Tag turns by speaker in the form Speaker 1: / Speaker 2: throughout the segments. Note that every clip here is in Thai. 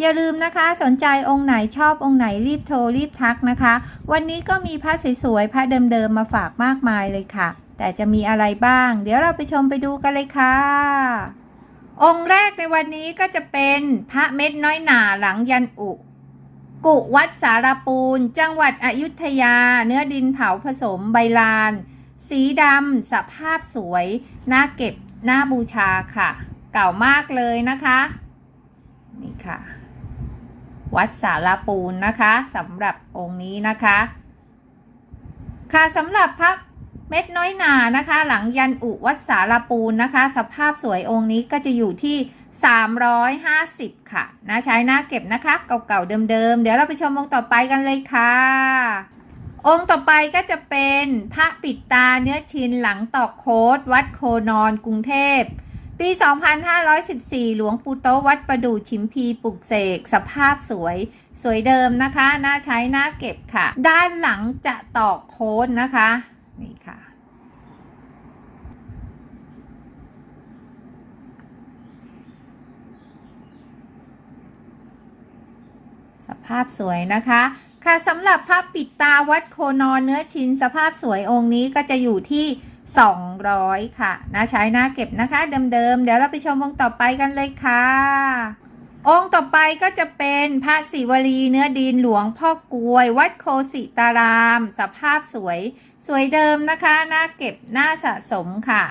Speaker 1: อย่าลืมนะคะสนใจองค์ไหนชอบองค์ไหนรีบโทรรีบทักนะคะ วันนี้ก็มีพระสวยๆพระเดิมๆมาฝากมากมายเลยค่ะ แต่จะมีอะไรบ้าง เดี๋ยวเราไปชมไปดูกันเลยค่ะ องค์แรกในวันนี้ก็จะเป็นพระเม็ดน้อยหนาหลังยันอุ กุวัดสารปูน จังหวัดอยุธยา เนื้อดินเผาผสมใบลาน สีดำสภาพสวยน่าเก็บน่าบูชาค่ะ เก่ามากเลยนะคะ นี่ค่ะ วัดสารปูนนะคะสำหรับองค์นี้นะคะ ค่ะสำหรับพระเม็ดน้อยหนานะคะ หลังยันอุวัดสารปูนนะคะ สภาพสวยองค์นี้ก็จะอยู่ที่ 350 ค่ะนะใช้หน้าเก็บนะคะเก่าๆเดิมๆ เดี๋ยวเราไปชมองค์ต่อไปกันเลยค่ะ องค์ต่อไปก็จะเป็นพระปิดตาเนื้อชินหลังตอกโคดวัดโคนอนกรุงเทพ ปี 2514 หลวงปู่โตวัดประดู่ชิมพีปลุกเสก สภาพสวย สวยเดิมนะคะ น่าใช้ น่าเก็บค่ะ ด้านหลังจะตอกโค้ดนะคะ นี่ค่ะ สภาพสวยนะคะค่ะสำหรับภาพปิดตาวัดโคนอนเนื้อชิ้นสภาพสวยองค์นี้ก็จะอยู่ที่ 200 ค่ะนะใช้หน้าเก็บนะคะเดิมๆ เดี๋ยวเราไปชมองค์ต่อไปกันเลยค่ะ องค์ต่อไปก็จะเป็นพระศิวลีเนื้อดินหลวงพ่อกลวย วัดโคสิตาราม สภาพสวย สวยเดิมนะคะ หน้าเก็บหน้าสะสมค่ะ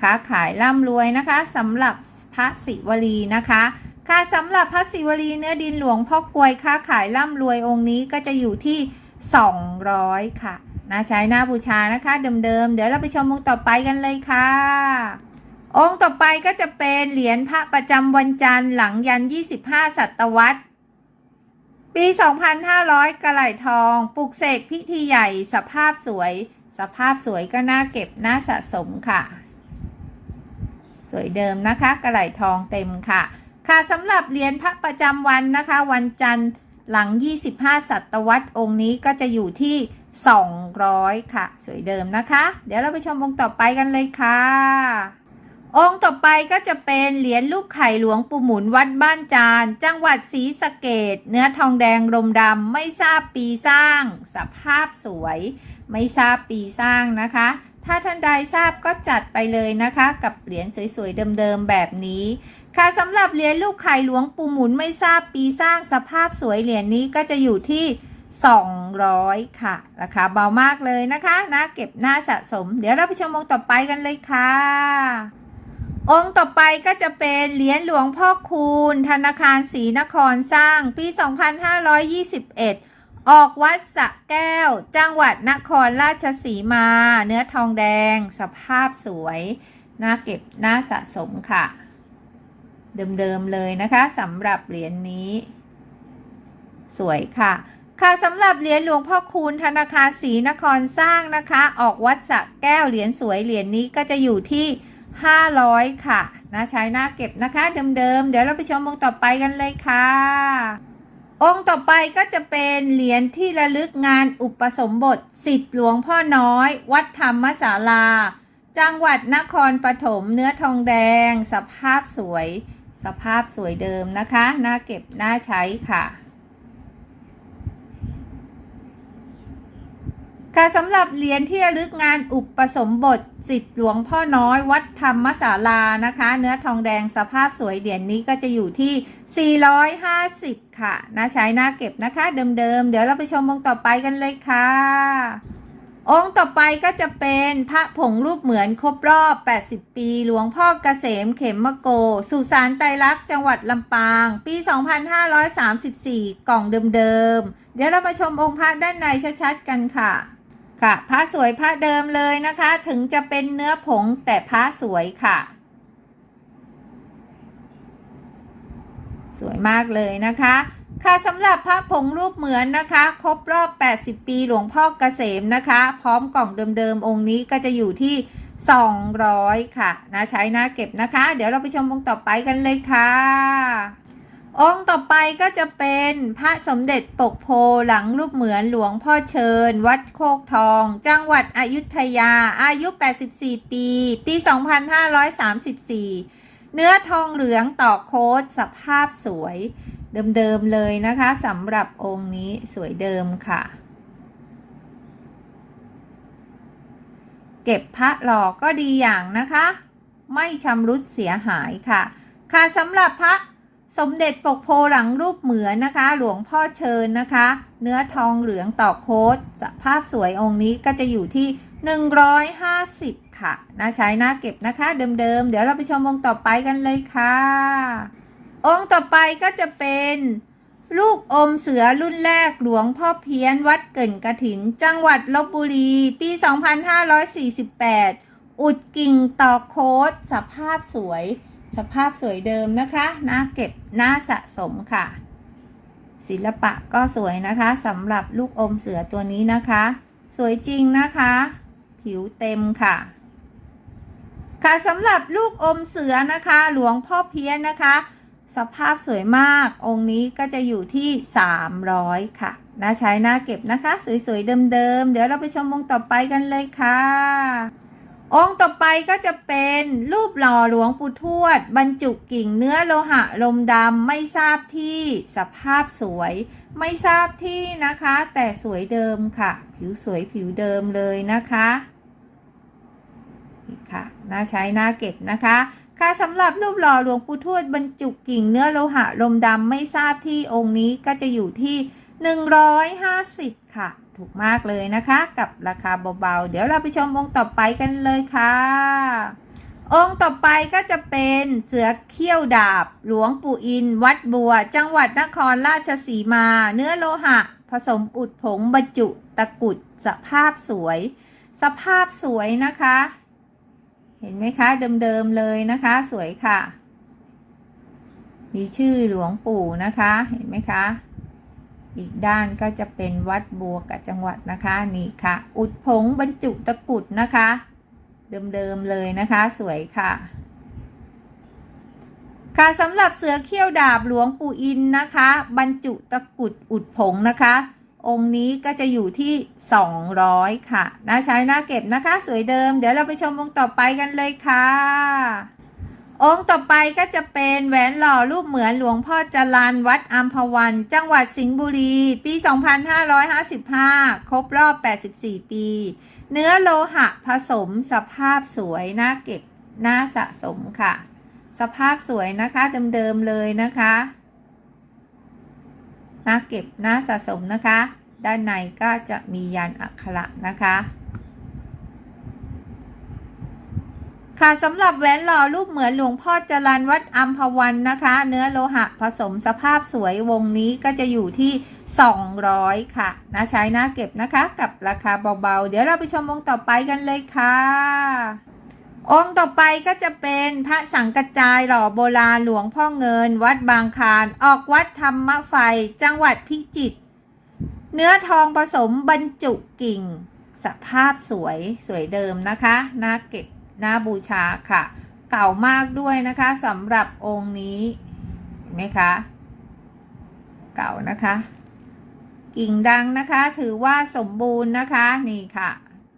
Speaker 1: ค้าขายร่ำรวยนะคะสำหรับพระศิวลีนะคะ ค่ะสำหรับพระศิวลีเนื้อดินหลวงพ่อกลวยค้าขายร่ำรวยองค์นี้ก็จะอยู่ที่ 200 ค่ะ นะใช้หน้าบูชานะคะ เดิมๆ เดี๋ยวเราไปชมองค์ต่อไปกันเลยค่ะ องค์ต่อไปก็จะเป็นเหรียญพระประจำวันจันทร์หลังยัน 25 ศตวรรษ ปี 2500 กระไหลทอง ปลุกเสกพิธีใหญ่ สภาพสวย สภาพสวยก็น่าเก็บน่าสะสมค่ะ สวยเดิมนะคะ กระไหลทองเต็มค่ะ ค่ะสำหรับเหรียญพระประจำวันนะคะ วันจันทร์หลัง 25 ศตวรรษองค์นี้ก็จะอยู่ที่ 200 ค่ะ สวยเดิมนะคะ เดี๋ยวเราไปชมองค์ต่อไปกันเลยค่ะ องค์ต่อไปก็จะเป็นเหรียญลูกไข่หลวงปู่หมุนวัดบ้านจาน จังหวัดศรีสะเกดเนื้อทองแดงรมดำไม่ทราบปีสร้าง สภาพสวย ไม่ทราบปีสร้างนะคะ ถ้าท่านใดทราบก็จัดไปเลยนะคะ กับเหรียญสวยๆเดิมๆแบบนี้ค่ะสำหรับเหรียญลูกไข่หลวงปู่หมุนไม่ทราบปีสร้างสภาพสวยเหรียญนี้ก็จะอยู่ที่ 200 ค่ะ ราคาเบามากเลยนะคะนะเก็บหน้าสะสม เดี๋ยวเราไปชมองค์ต่อไปกันเลยค่ะ องค์ต่อไปก็จะเป็นเหรียญหลวงพ่อคูณ ธนาคารศรีนครสร้างปี 2521 ออกวัดสะแก้ว จังหวัดนครราชสีมา เนื้อทองแดง สภาพสวยน่าเก็บน่าสะสมค่ะ เดิมๆเลยนะคะสำหรับเหรียญนนี้ สวยค่ะ ค่ะสำหรับเหรียญหลวงพ่อคูณธนาคารศรีนครสร้างนะคะ ออกวัดสะแก้วเหรียญสวยเหรียญนี้ก็จะอยู่ที่ 500 ค่ะนะใช้หน้าเก็บนะคะเดิมๆเดี๋ยวเราไปชมองค์ต่อไปกันเลยค่ะ องค์ต่อไปก็จะเป็นเหรียญที่ระลึกงานอุปสมบทสิทธิ์หลวงพ่อน้อย วัดธรรมศาลา จังหวัดนครปฐมเนื้อทองแดง สภาพสวย สภาพสวยเดิมนะคะน่าเก็บน่าใช้ค่ะ ค่ะสำหรับเหรียญที่ระลึกงานอุปสมบทสิทธิหลวงพ่อน้อยวัดธรรมศาลานะคะ เนื้อทองแดงสภาพสวยเหรียญนี้ก็จะอยู่ที่ 450 ค่ะนะใช้หน้าเก็บนะคะเดิมๆ เดี๋ยวเราไปชมองค์ต่อไปกันเลยค่ะ องค์ต่อไปก็จะเป็นพระผงรูปเหมือนครบรอบ 80 ปี หลวงพ่อเกษมเขมมโก สุสานไตรลักษณ์จังหวัดลำปาง ปี 2534 กล่องเดิมๆเดี๋ยวเรามาชมองค์พระด้านในชัดๆกันค่ะ ค่ะพระสวยพระเดิมเลยนะคะ ถึงจะเป็นเนื้อผงแต่พระสวยค่ะ สวยมากเลยนะคะ ค่ะสำหรับพระผงรูปเหมือนนะคะ ครบรอบ 80 ปีหลวงพ่อเกษมนะคะ พร้อมกล่องเดิมๆองค์นี้ก็จะอยู่ที่ 200 ค่ะนะใช้หน้าเก็บนะคะ เดี๋ยวเราไปชมองค์ต่อไปกันเลยค่ะ องค์ต่อไปก็จะเป็นพระสมเด็จปกโพหลังรูปเหมือนหลวงพ่อเชิญ วัดโคกทอง จังหวัดอยุธยา อายุ 84 ปี ปี 2534 เนื้อทองเหลืองต่อโค้ดสภาพสวย เดิมๆเลยนะคะสำหรับองค์นี้สวยเดิมค่ะ เก็บพระหล่อก็ดีอย่างนะคะ ไม่ชำรุดเสียหายค่ะ ค่ะสำหรับพระ สมเด็จปกโพหลังรูปเหมือนนะคะ หลวงพ่อเชิญนะคะ เนื้อทองเหลืองต่อโค้ดสภาพสวยองค์นี้ก็จะอยู่ที่ 150 ค่ะนะใช้หน้าเก็บนะคะ เดิมๆ เดี๋ยวเราไปชมองค์ต่อไปกันเลยค่ะ องค์ต่อไปก็จะเป็นลูกอมเสือรุ่นแรกหลวงพ่อเพี้ยนวัดเกิ่นกระถิน จังหวัดลบบุรี ปี 2548 อุดกิ่งต่อโค้ดสภาพสวย สภาพสวยเดิมนะคะหน้าเก็บหน้าสะสมค่ะ ศิลปะก็สวยนะคะสำหรับลูกอมเสือตัวนี้นะคะ สวยจริงนะคะ ผิวเต็มค่ะ ค่ะสำหรับลูกอมเสือนะคะ หลวงพ่อเพี้ยนนะคะ สภาพสวยมากองค์นี้ก็จะอยู่ที่ 300 ค่ะนะใช้หน้าเก็บนะคะ สวยๆเดิมๆเดี๋ยวเราไปชมองต่อไปกันเลยค่ะ องค์ต่อไปก็จะเป็นรูปหล่อหลวงปู่ทวด บรรจุกิ่งเนื้อโลหะลมดำไม่ทราบที่สภาพสวย ไม่ทราบที่นะคะ แต่สวยเดิมค่ะ ผิวสวยผิวเดิมเลยนะคะนี่ค่ะน่าใช้น่าเก็บนะคะ ค่ะสำหรับรูปหล่อหลวงปู่ทวดบรรจุกิ่งเนื้อโลหะลมดำไม่ทราบที่องค์นี้ก็จะอยู่ที่ 150 ค่ะ ถูกมากเลยนะคะ กับราคาเบาๆ เดี๋ยวเราไปชมองค์ต่อไปกันเลยค่ะ องค์ต่อไปก็จะเป็นเสือเขี้ยวดาบ หลวงปู่อิน วัดบัว จังหวัดนครราชสีมา เนื้อโลหะ ผสมอุดผงบรรจุตะกุดสภาพสวย สภาพสวยนะคะ เห็นไหมคะเดิมๆเลยนะคะ สวยค่ะ มีชื่อหลวงปู่นะคะ เห็นไหมคะ อีกด้านก็จะเป็นวัดบัวกับจังหวัดนะคะ นี่ค่ะ อุดผงบรรจุตะกุดนะคะ เดิมๆเลยนะคะ สวยค่ะ ค่ะสำหรับเสือเขี้ยวดาบหลวงปู่อินนะคะ บรรจุตะกุดอุดผงนะคะ องค์นี้ก็จะอยู่ที่ 200 ค่ะนะใช้น้าเก็บนะคะ สวยเดิม เดี๋ยวเราไปชมองค์ต่อไปกันเลยค่ะ องค์ต่อไปก็จะเป็นแหวนหล่อรูปเหมือนหลวงพ่อจรันวัดอัมพวัน จังหวัดสิงห์บุรี ปี 2555 ครบรอบ 84 ปี เนื้อโลหะผสมสภาพสวยน่าเก็บน่าสะสมค่ะ สภาพสวยนะคะเดิมๆเลยนะคะน่าเก็บน่าสะสมนะคะ ด้านในก็จะมียันอักขระนะคะ ค่ะสำหรับแหวนหล่อรูปเหมือนหลวงพ่อจรันวัดอัมพวันนะคะ เนื้อโลหะผสมสภาพสวยวงนี้ก็จะอยู่ที่ 200 ค่ะนะใช้น้าเก็บนะคะกับราคาเบาๆ เดี๋ยวเราไปชมองค์ต่อไปกันเลยค่ะ องค์ต่อไปก็จะเป็นพระสังกระจายหล่อโบราณหลวงพ่อเงิน วัดบางคารออกวัดธรรมไฟ จังหวัดพิจิตรเนื้อทองผสมบรรจุกิ่ง สภาพสวยสวยเดิมนะคะน้าเก็บ น้าบูชาค่ะ เก่ามากด้วยนะคะสำหรับองค์นี้เห็นไหมคะเก่านะคะ กิ่งดังนะคะถือว่าสมบูรณ์นะคะนี่ค่ะ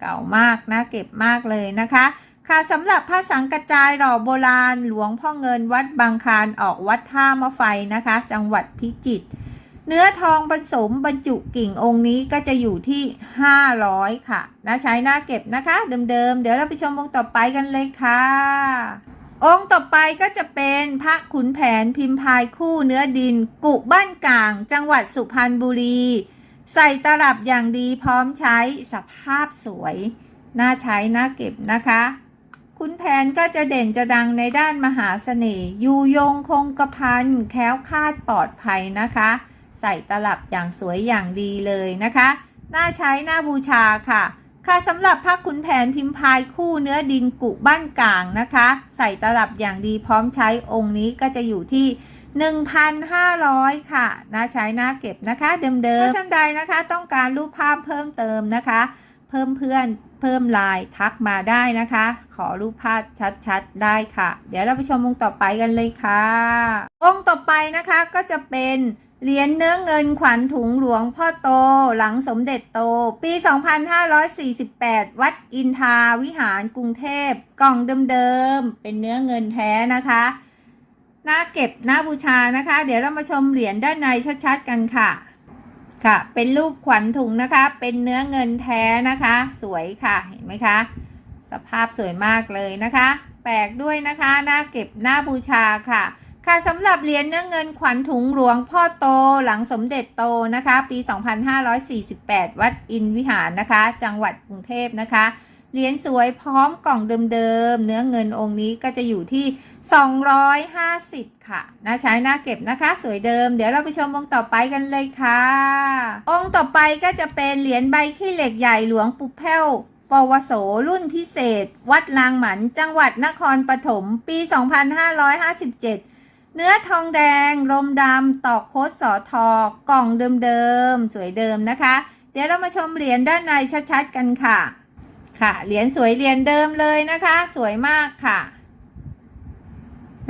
Speaker 1: เก่ามากนะเก็บมากเลยนะคะ ค่ะสำหรับพระสังกระจายหล่อโบราณหลวงพ่อเงินวัดบางคารออกวัดท่ามะไฟนะคะ จังหวัดพิจิตร เนื้อทองผสมบรรจุกิ่งองค์นี้ก็จะอยู่ที่ 500 ค่ะนะใช้หน้าเก็บนะคะเดิมๆ เดี๋ยวเราไปชมองค์ต่อไปกันเลยค่ะ องค์ต่อไปก็จะเป็นพระขุนแผนพิมพายคู่เนื้อดิน กุบ้านกลาง จังหวัดสุพรรณบุรี ใส่ตลับอย่างดีพร้อมใช้สภาพสวย น่าใช้น่าเก็บนะคะคุณแผนก็จะเด่นจะดังในด้านมหาเสน่ห์ยูยงคงกระพันแค้วคาดปลอดภัยนะคะ ส่ตลับอย่างสวยอย่างดีเลยนะคะ น่าใช้น่าบูชาค่ะ ค่ะสำหรับพระขุนแผนพิมพายคู่เนื้อดินกุบ้านกลางนะคะ ใส่ตลับอย่างดีพร้อมใช้องค์นี้ก็จะอยู่ที่1,500 ค่ะน่าใช้น่าเก็บนะคะ เดิมๆถ้าท่านใดนะคะ ต้องการรูปภาพเพิ่มเติมนะคะ เพิ่มเพื่อนเพิ่มไลน์ทักมาได้นะคะ ขอรูปภาพชัดๆได้ค่ะ เดี๋ยวเราไปชมองค์ต่อไปกันเลยค่ะ องค์ต่อไปนะคะก็จะเป็น เหรียญเนื้อเงินขวัญถุงหลวงพ่อโตหลังสมเด็จโต ปี 2548 วัดอินทราวิหารกรุงเทพ กล่องเดิมๆ เป็นเนื้อเงินแท้นะคะน่าเก็บน่าบูชานะคะ เดี๋ยวเรามาชมเหรียญด้านในชัดๆกันค่ะ ค่ะ เป็นรูปขวัญถุงนะคะ เป็นเนื้อเงินแท้นะคะ สวยค่ะเห็นไหมคะ สภาพสวยมากเลยนะคะ แปลกด้วยนะคะน่าเก็บน่าบูชาค่ะ ค่ะสำหรับเหรียญเนื้อเงินขวัญถุงหลวงพ่อโตหลังสมเด็จโตนะคะ ปี 2548 วัดอินวิหารนะคะ จังหวัดกรุงเทพนะคะเหรียญสวยพร้อมกล่องเดิมๆเนื้อเงินองค์นี้ก็จะอยู่ที่ 250 ค่ะน่าใช้น่าเก็บนะคะ สวยเดิม เดี๋ยวเราไปชมองค์ต่อไปกันเลยค่ะ องค์ต่อไปก็จะเป็นเหรียญใบขี้เหล็กใหญ่หลวงปู่แพ้วปวโสรุ่นพิเศษ วัดลางหมันจังหวัดนครปฐมปี 2557 เนื้อทองแดงลมดำตอกโคดสอทอกล่องเดิมๆ สวยเดิมนะคะ เดี๋ยวเรามาชมเหรียญด้านในชัดๆกันค่ะ ค่ะ เหรียญสวยเหรียญเดิมเลยนะคะ สวยมากค่ะ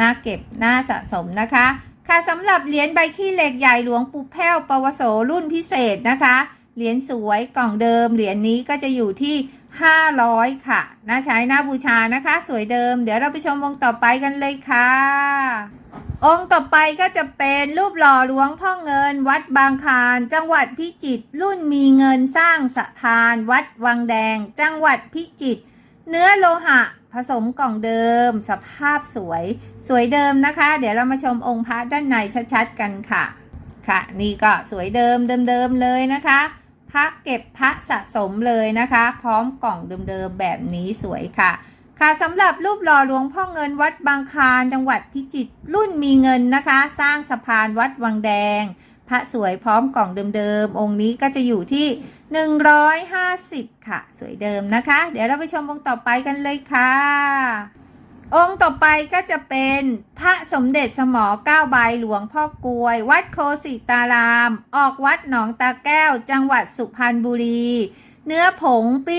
Speaker 1: น่าเก็บน่าสะสมนะคะ ค่ะสำหรับเหรียญใบขี้เหล็กใหญ่หลวงปูแพ้วปวโสรุ่นพิเศษนะคะ เหรียญสวยกล่องเดิม เหรียญนี้ก็จะอยู่ที่ 500 ค่ะ น่าใช้น่าบูชานะคะ สวยเดิม เดี๋ยวเราไปชมวงต่อไปกันเลยค่ะ องค์ต่อไปก็จะเป็นรูปหล่อหลวงพ่อเงิน วัดบางคานจังหวัดพิจิตรรุ่นมีเงินสร้างสะพาน วัดวังแดง จังหวัดพิจิตรเนื้อโลหะ ผสมกล่องเดิม สภาพสวย สวยเดิมนะคะ เดี๋ยวเรามาชมองค์พระด้านในชัดๆกันค่ะ ค่ะ นี่ก็สวยเดิมเดิมๆเลยนะคะ พระเก็บพระสะสมเลยนะคะ พร้อมกล่องเดิมๆแบบนี้สวยค่ะ ค่ะสำหรับรูปหล่อหลวงพ่อเงินวัดบางคานจังหวัดพิจิตรรุ่นมีเงินนะคะ สร้างสะพานวัดวังแดง พระสวยพร้อมกล่องเดิมๆ องค์นี้ก็จะอยู่ที่ 150 ค่ะ สวยเดิมนะคะ เดี๋ยวเราไปชมองค์ต่อไปกันเลยค่ะ องค์ต่อไปก็จะเป็นพระสมเด็จสมอเก้าใบหลวงพ่อกลวย วัดโคสิตาราม ออกวัดหนองตาแก้ว จังหวัดสุพรรณบุรี เนื้อผงปี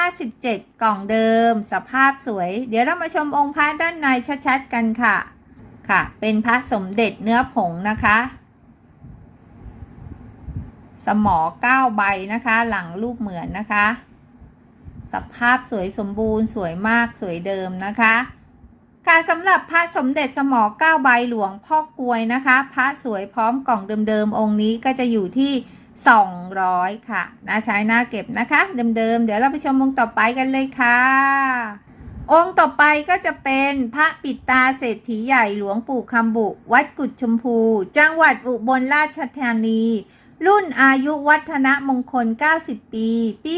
Speaker 1: 2557 กล่องเดิม สภาพสวย เดี๋ยวเรามาชมองค์พระด้านในชัดๆกันค่ะ ค่ะ เป็นพระสมเด็จเนื้อผงนะคะ สมอเก้าใบนะคะ หลังรูปเหมือนนะคะ สภาพสวยสมบูรณ์สวยมากสวยเดิมนะคะค่ะสำหรับพระสมเด็จสมอเก้าใบหลวงพ่อกลวยนะคะ พระสวยพร้อมกล่องเดิมๆองค์นี้ก็จะอยู่ที่ 200 ค่ะน่าใช้น่าเก็บนะคะ เดิมๆ เดี๋ยวเราไปชมองค์ต่อไปกันเลยค่ะ องค์ต่อไปก็จะเป็นพระปิดตาเศรษฐีใหญ่หลวงปู่คำบุ วัดกุดชมพู จังหวัดอุบลราชธานี รุ่นอายุวัฒนมงคล 90 ปี ปี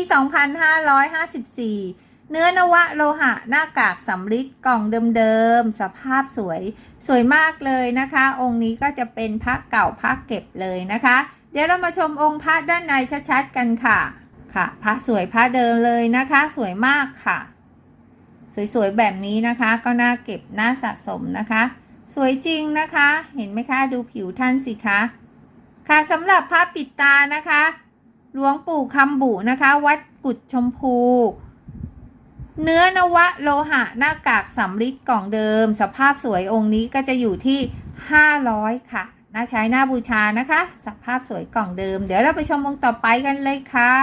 Speaker 1: 2554เนื้อนวะโลหะหน้ากากสำริดกล่องเดิมๆ สภาพสวย สวยมากเลยนะคะ องค์นี้ก็จะเป็นพระเก่าพระเก็บเลยนะคะ เดี๋ยวเรามาชมองค์พระด้านในชัดๆกันค่ะ ค่ะ พระสวยพระเดิมเลยนะคะ สวยมากค่ะ สวยๆแบบนี้นะคะ ก็น่าเก็บน่าสะสมนะคะ สวยจริงนะคะ เห็นไหมคะดูผิวท่านสิคะค่ะสำหรับพระปิดตานะคะหลวงปู่คำบุนะคะ วัดกุดชมพู เนื้อนวะโลหะหน้ากากสำริดกล่องเดิม สภาพสวยองค์นี้ก็จะอยู่ที่ 500 ค่ะ น่าใช้หน่าบูชานะคะสภาพสวยกล่องเดิม เดี๋ยวเราไปชมองค์ต่อไปกันเลยค่ะ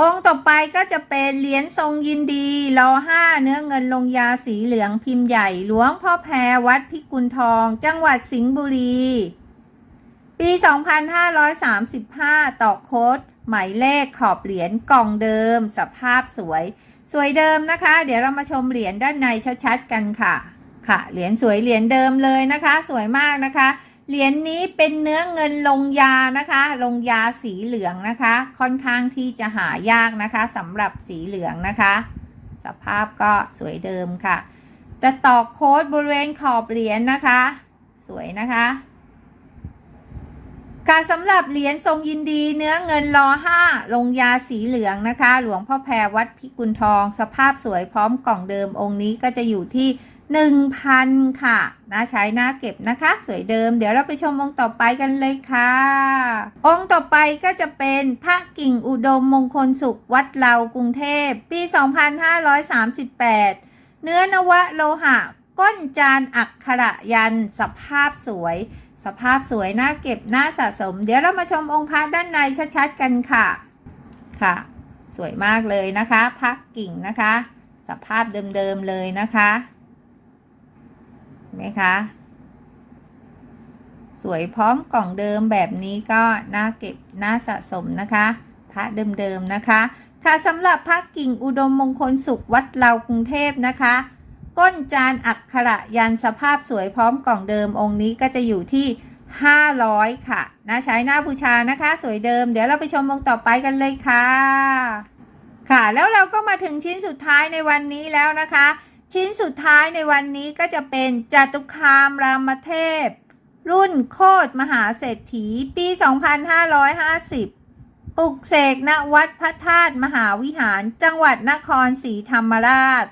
Speaker 1: องค์ต่อไปก็จะเป็นเหรียญทรงยินดีรอห้าเนื้อเงินลงยาสีเหลืองพิมพ์ใหญ่หลวงพ่อแพรวัดพิกุลทอง จังหวัดสิงห์บุรี ปี 2535 ต่อโค้ดหมายเลขขอบเหรียญกล่องเดิม สภาพสวย สวยเดิมนะคะ เดี๋ยวเรามาชมเหรียญด้านในชัดๆกันค่ะ ค่ะ เหรียญสวยเหรียญเดิมเลยนะคะ สวยมากนะคะ เหรียญนี้เป็นเนื้อเงินลงยานะคะ ลงยาสีเหลืองนะคะ ค่อนข้างที่จะหายากนะคะสำหรับสีเหลืองนะคะ สภาพก็สวยเดิมค่ะ จะตอกโค้ดบริเวณขอบเหรียญนะคะ สวยนะคะการสำหรับเหรียญทรงยินดีเนื้อเงินรอห้าลงยาสีเหลืองนะคะ หลวงพ่อแพรวัดพิกุลทอง สภาพสวยพร้อมกล่องเดิมองค์นี้ก็จะอยู่ที่ 1,000 ค่ะน่าใช้น่าเก็บนะคะ สวยเดิม เดี๋ยวเราไปชมองค์ต่อไปกันเลยค่ะ องค์ต่อไปก็จะเป็นพระกิ่งอุดมมงคลสุขวัดเรากรุงเทพ ปี 2538 เนื้อนวะโลหะ ก้นจานอักขระยัน สภาพสวย สภาพสวยน่าเก็บน่าสะสม เดี๋ยวเรามาชมองค์พระด้านในชัดๆกันค่ะ ค่ะ สวยมากเลยนะคะพระกิ่งนะคะ สภาพเดิมๆเลยนะคะ ไหมคะ สวยพร้อมกล่องเดิมแบบนี้ก็น่าเก็บน่าสะสมนะคะพระเดิมๆนะคะ ค่ะสำหรับพระกิ่งอุดมมงคลสุขวัดเรากรุงเทพนะคะ ก้นจานอักขระยันสภาพสวยพร้อมกล่องเดิมองค์นี้ก็จะอยู่ที่ 500 ค่ะน่าใช้หน้าบูชานะคะ สวยเดิม เดี๋ยวเราไปชมองค์ต่อไปกันเลยค่ะ ค่ะแล้วเราก็มาถึงชิ้นสุดท้ายในวันนี้แล้วนะคะ ชิ้นสุดท้ายในวันนี้ก็จะเป็นจตุคามรามเทพ รุ่นโคตรมหาเศรษฐีปี 2550 ปลุกเสกณวัดพระธาตุมหาวิหารจังหวัดนครศรีธรรมราช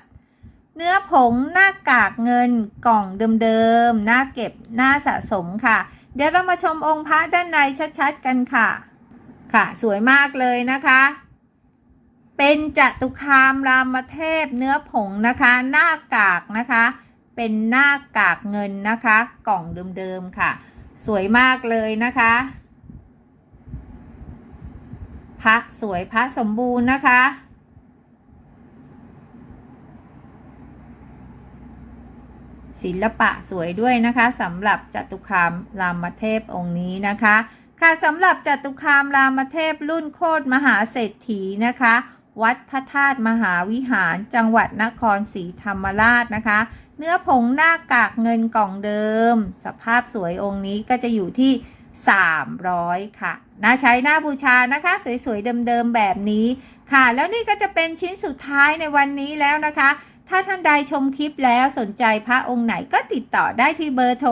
Speaker 1: เนื้อผงหน้ากากเงินกล่องเดิมๆหน้าเก็บหน้าสะสมค่ะ เดี๋ยวเรามาชมองค์พระด้านในชัดๆกันค่ะ ค่ะ สวยมากเลยนะคะ เป็นจตุคามรามเทพเนื้อผงนะคะ หน้ากากนะคะ เป็นหน้ากากเงินนะคะ กล่องเดิมๆค่ะ สวยมากเลยนะคะ พระสวยพระสมบูรณ์นะคะศิลปะสวยด้วยนะคะสำหรับจตุคามรามเทพองค์นี้นะคะ ค่ะสำหรับจตุคามรามเทพรุ่นโคตรมหาเศรษฐีนะคะ วัดพระธาตุมหาวิหารจังหวัดนครศรีธรรมราชนะคะ เนื้อผงหน้ากากเงินกล่องเดิม สภาพสวยองค์นี้ก็จะอยู่ที่ 300 ค่ะน่าใช้หน้าบูชานะคะ สวยๆ เดิมๆ แบบนี้ค่ะ แล้วนี่ก็จะเป็นชิ้นสุดท้ายในวันนี้แล้วนะคะ ถ้าท่านใดชมคลิปแล้วสนใจพระองค์ไหนก็ติดต่อได้ที่เบอร์โทร 0827547110